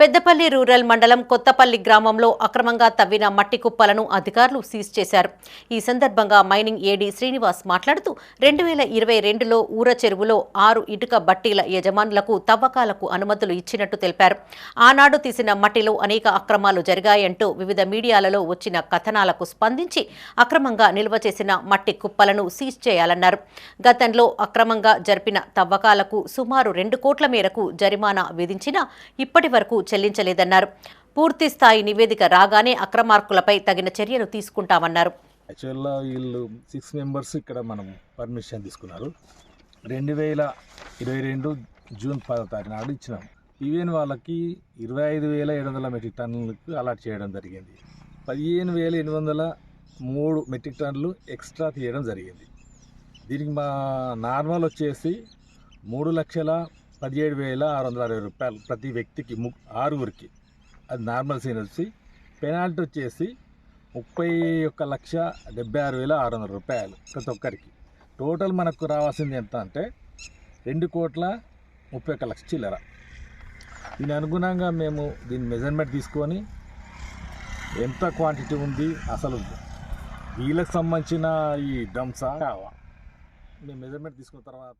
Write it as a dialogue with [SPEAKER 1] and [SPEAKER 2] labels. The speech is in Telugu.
[SPEAKER 1] పెద్దపల్లి రూరల్ మండలం కొత్తపల్లి గ్రామంలో అక్రమంగా తవ్విన మట్టి కుప్పలను అధికారులు సీజ్ చేశారు. ఈ సందర్భంగా మైనింగ్ ఏడీ శ్రీనివాస్ మాట్లాడుతూ రెండు వేల ఇరవై రెండులో ఊర చెరువులో ఆరు ఇటుక బట్టీల యజమానులకు తవ్వకాలకు అనుమతులు ఇచ్చినట్టు తెలిపారు. ఆనాడు తీసిన మట్టిలో అనేక అక్రమాలు జరిగాయంటూ వివిధ మీడియాలలో వచ్చిన కథనాలకు స్పందించి అక్రమంగా నిల్వ చేసిన మట్టి కుప్పలను సీజ్ చేయాలన్నారు. గతంలో అక్రమంగా జరిపిన తవ్వకాలకు సుమారు రెండు కోట్ల మేరకు జరిమానా విధించినా ఇప్పటి వరకు చెల్లించలేదన్నారు. పూర్తి స్థాయి నివేదిక రాగానే అక్రమార్కులపై తగిన చర్యలు తీసుకుంటామన్నారు.
[SPEAKER 2] యాక్చువల్గా వీళ్ళు సిక్స్ మెంబర్స్ ఇక్కడ మనం పర్మిషన్ తీసుకున్నారు. రెండు వేల ఇరవై రెండు జూన్ పదో తారీఖు నాడు ఇచ్చినాం. ఈవెన్ వాళ్ళకి ఇరవై ఐదు వేల ఏడు వందల మెట్రిక్ టన్నులకు అలాట్ చేయడం జరిగింది. పదిహేను వేల ఎనిమిది వందల మూడు మెట్రిక్ టన్నులు ఎక్స్ట్రా తీయడం జరిగింది. దీనికి మా నార్మల్ వచ్చేసి మూడు లక్షల పదిహేడు వేల ఆరు వందల అరవై రూపాయలు ప్రతి వ్యక్తికి ము ఆరుగురికి. అది నార్మల్ సీన్ వచ్చి పెనాల్టీ వచ్చేసి ముప్పై ఒక్క లక్ష డెబ్బై ఆరు వేల ఆరు వందల రూపాయలు ప్రతి ఒక్కరికి. టోటల్ మనకు రావాల్సింది ఎంత అంటే రెండు కోట్ల ముప్పై ఒక్క లక్ష చిల్లర. దీని అనుగుణంగా మేము దీని మెజర్మెంట్ తీసుకొని ఎంత క్వాంటిటీ ఉంది అసలు వీళ్ళకి సంబంధించిన ఈ డ్రమ్సా? కావా? మేము మెజర్మెంట్ తీసుకున్న తర్వాత